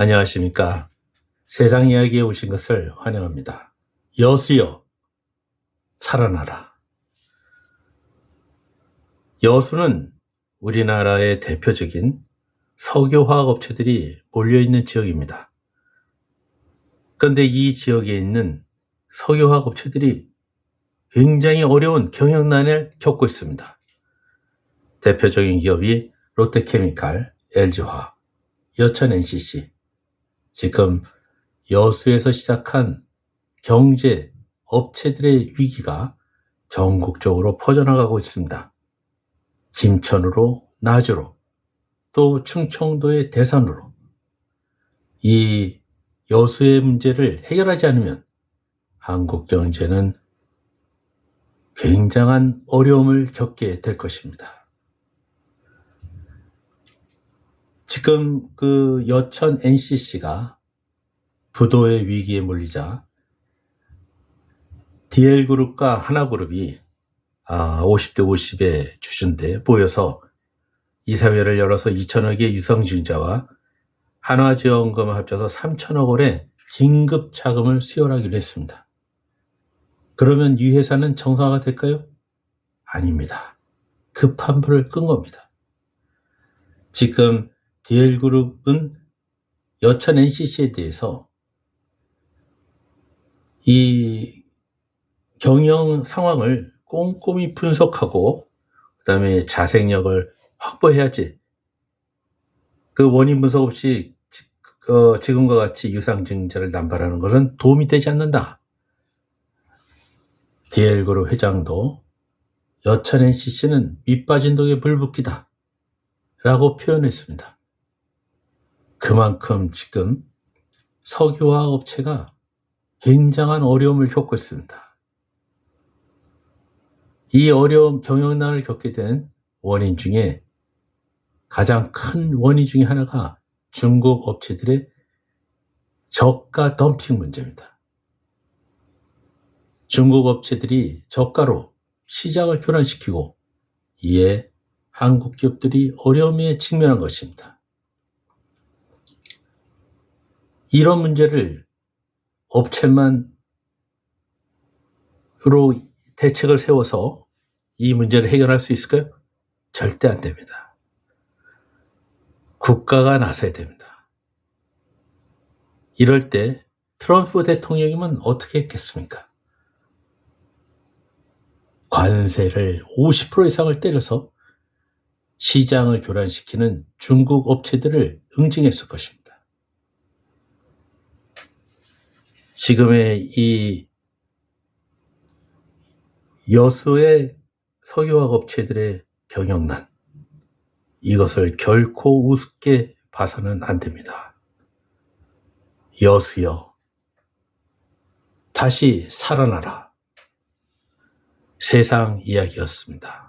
안녕하십니까. 세상 이야기에 오신 것을 환영합니다. 여수여, 살아나라. 여수는 우리나라의 대표적인 석유화학 업체들이 몰려있는 지역입니다. 그런데 이 지역에 있는 석유화학 업체들이 굉장히 어려운 경영난을 겪고 있습니다. 대표적인 기업이 롯데케미칼, LG화학, 여천 NCC, 지금 여수에서 시작한 경제 업체들의 위기가 전국적으로 퍼져나가고 있습니다. 김천으로 나주로 또 충청도의 대산으로 이 여수의 문제를 해결하지 않으면 한국 경제는 굉장한 어려움을 겪게 될 것입니다. 지금 그 여천 NCC가 부도의 위기에 몰리자 DL그룹과 하나그룹이 아, 50대 50의 주주인데 모여서 이사회를 열어서 2천억의 유상증자와 한화지원금을 합쳐서 3천억 원의 긴급 자금을 수혈하기로 했습니다. 그러면 이 회사는 정상화가 될까요? 아닙니다. 급한 불을 끈 겁니다. 지금 DL그룹은 여천 NCC에 대해서 이 경영 상황을 꼼꼼히 분석하고 그다음에 자생력을 확보해야지 그 원인 분석 없이 지- 어, 지금과 같이 유상증자를 남발하는 것은 도움이 되지 않는다. DL그룹 회장도 여천 NCC는 밑빠진 독에 불붙기다 라고 표현했습니다. 그만큼 지금 석유화학 업체가 굉장한 어려움을 겪고 있습니다. 이 어려움 경영난을 겪게 된 원인 중에 가장 큰 원인 중에 하나가 중국 업체들의 저가 덤핑 문제입니다. 중국 업체들이 저가로 시장을 교란시키고 이에 한국 기업들이 어려움에 직면한 것입니다. 이런 문제를 업체만으로 대책을 세워서 이 문제를 해결할 수 있을까요? 절대 안 됩니다. 국가가 나서야 됩니다. 이럴 때 트럼프 대통령이면 어떻게 했겠습니까? 관세를 50% 이상을 때려서 시장을 교란시키는 중국 업체들을 응징했을 것입니다. 지금의 이 여수의 석유화학 업체들의 경영난, 이것을 결코 우습게 봐서는 안 됩니다. 여수여, 다시 살아나라. 세상 이야기였습니다.